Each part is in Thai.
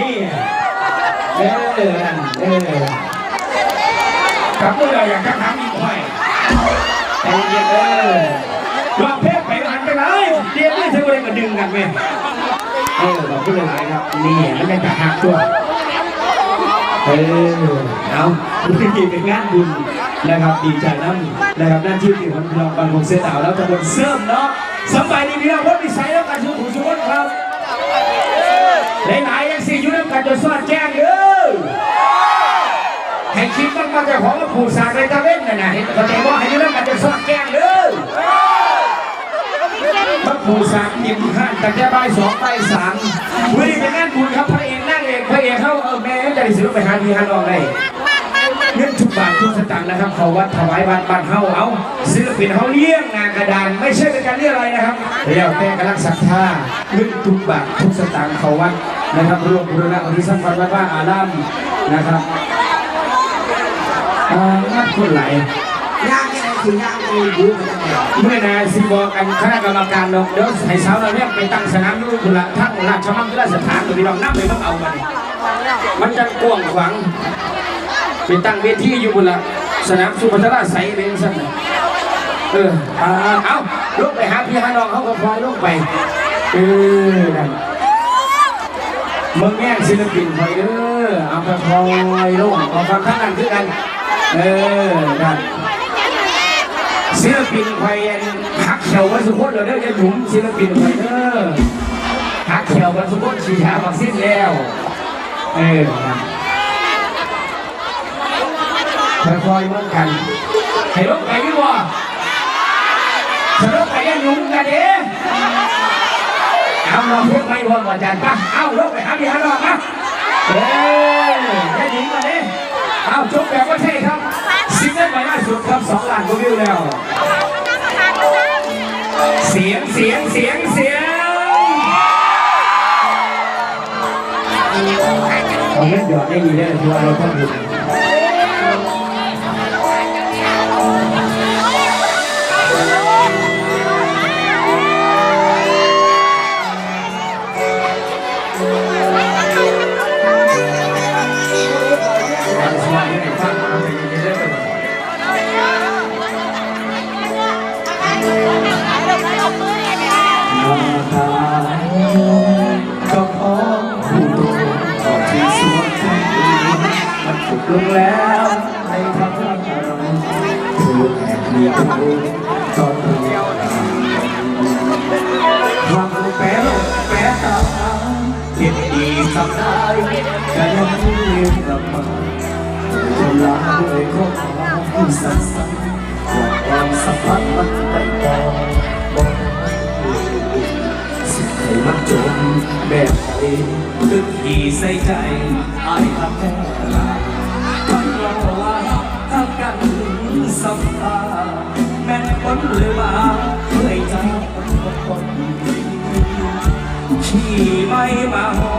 นี่เออนั่นเออกับผู้ใดอยากจะถามอีกหน่อยใจเย็นเออลองเพลงไปหันไปเลยเรียนไม่ถึงเลยมาดึงกันไหมเออขอบคุณหลายๆครับนี่มันเป็นจะหักตัวเออเอานี่เป็นงานบุญนะครับดีใจน้ำนะครับหน้าที่ที่คนเราบันคงเสียดาวแล้วตะบนเสื่อมเนาะสำบายดีพี่น้องพ้นวิสัยแล้วกันทุกผู้ชมครับหลาย จากของว่าผู้สร้างในตะเว้นน่ะนะเห็นเขาใจว่าให้อยู่น้ำกันจนสอดแจ้งเด้อพระผู้สร้างทิมห้านตั้งแต่บ่ายสองบ่ายสามวันนี้เป็นงานบุญครับพระเอกนั่งเอกพระเอกเข้าเออแม่จะได้ซื้อไปหาที่หาน้องได้เงินทุกบาททุกสตางค์นะครับเขาวัดถวายบาทบาทเฮาเอาศิลปินเฮาเลี้ยงงานกระดาน ไม่ใช่เป็นการเรียอะไรนะครับแล้วแต่กำลังศรัทธาเงินทุกบาททุกสตางค์เขาวัดนะครับรวมบุรณะอริสัมพันธ์วัดว่าอารามนะครับ อ่างานคนไหลย่างยังไงคือย่างเองรู้มันจะแบบเมื่อนายสิบอกกันคณะกรรมการเนาะเดี๋ยวให้สาวเราเนี่ยไปตั้งสนามดูบุระทั้งราชมังคลาสถานไปลองนับไปต้องเอามันมันจะกว้างขวางไปตั้งเวทีอยู่บนละสนามสุพัฒนาใสเป็นสั้นน่ะเออเอาเอาลงไปหาพี่หาน้องเขาก็พลอยลงไปเออนั่นมึงแย่งศิลปินคอยเด้อเอาไปพลอยลงเอาความข้างนั้นคือกัน เออนั่นศิลปินคอยหักเขียววันสุขนเด้อจะหนุ่มศิลปินคอยเด้อหักเขียววันสุขนชีชาบักสิ้นแล้วเออนั่นค่อยๆเมือนกันให้รถไปดีกว่าสรถไปยังยุ่งกันเด้เอาเราพิ่งไม่รวมอาจารย์ปะเอารถไปหาพี่ฮาร์ดมาเอ้ยได้ยินกันเด้เอาจบแบบว่า ว่าวิวแล้ว เสียงเสียงเสียงเสียงเอาเล่นหยอดได้ดีเลยที่ว่าเราต้องดู มันถูกลงแล้วในทาเราเธอแอบมีตัวตอนเดียวความแปรโลกแปรตาเห็นดีสับได้ก็ยังไม่ลืมกลับมาคนลาด้วยข้อความสั้นๆบอกความสัมพันธ์มันไปต่อบอกสิ่งใดมันจมแบบไหนลึกที่ใส่ใจอายทำแค่ สัมภาแม่นคนหรือมาเพื่อจะคนที่ไม่มาหอ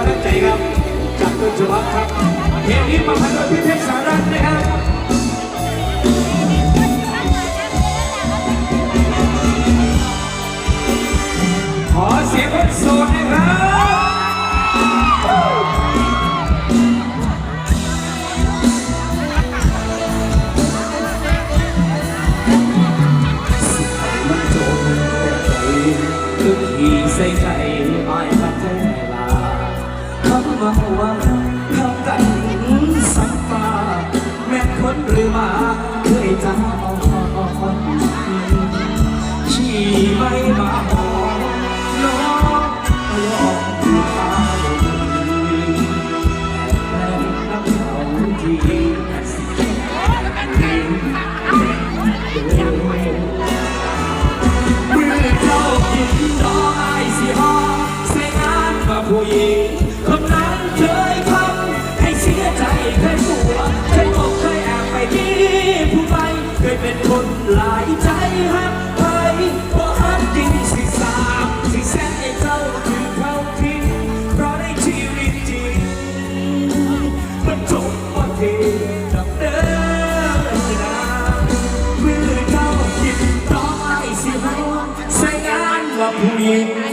ขอบคุณทุกท่านใจครับจากต้นฉบับครับเพลงนี้มาพันโดยพี่เพชรสารัตน์นะครับขอเสียงคนโสดนะครับมัน คนหลายใจฮักไปเพราะฮักยิ่งสิสามสิแสนไอ้เจ้าถึงเขาทิ้เพราะในชีวิตจิงมันจบว่าเทดับเดินนาเมื่อเจ้าคิดต่อไอ้สิฮาใส่งาว่าผู้หญิง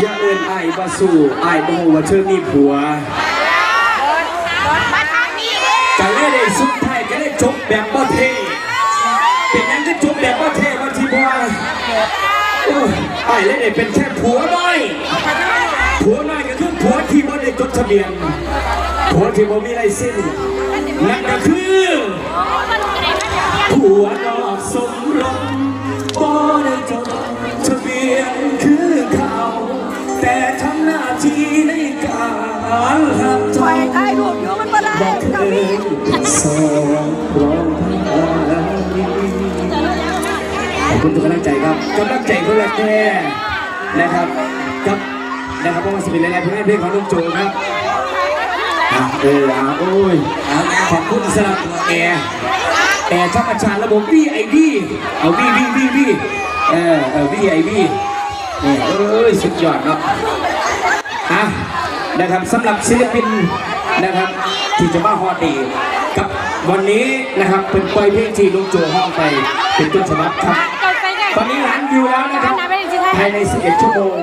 อย่าเอินไอายว่าสู้อายบ่ฮู้ว่าเธอมีผัวมาทางนี้เลยก็เลยได้สุดท้ายก็เลยจบแบบบ่เทเป็นหยังก็จบแบบบ่เทบ่ทีบ่ว่าโอ้เลยได้เป็นแค่ผัวน้อยผัวน้อยก็คือผัวที่บ่ได้จดทะเบียนผัวที่บ่มีลายเส้นนั่นก็คือผัวนอก ทำหน้าที่ในการหักไปเจ้าถ่ายรูปอยู่มันบ่ได้บอกเคเจ้ายพี่สองพร้อมขอบคุณทุกกำลังใจครับกำลังใจคนละแค่นะครับกับนะครับเพราะว่าสิเป็นหลายๆผลงานเพลงของลุงโจครับอะเอออะโอ้ยอะขอบคุณสำหรับแอร์แอร์ช่องประชานระบบ VID เอา V V V V เออเออ VID นี่เอ้ยสุดยอดเนาะอะนะครับสำหรับศิลปินนะครับที่จะมาฮอดดีกับวันนี้นะครับเป็นปล่อยเพลงที่ลุงโจห้องไปเป็นต้นฉบับครับ ตอนนี้ร้านวิวแล้วนะครับภายใน 11 ชั่วโมง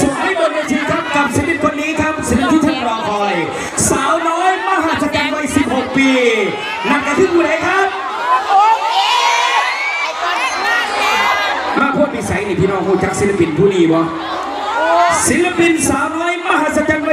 ส่งให้บนเวทีครับกับศิลปินคนนี้ครับศิลปินที่ท่านรอคอย สาวน้อยมหัศจรรย์วัย 16 ปีนั่นก็คือผู้ใดครับ มาพูดนิสัยนี่พี่น้องพูดจักศิลปินผู้นี้บ่ศิลปินสาวน้อยมหัศจรรย์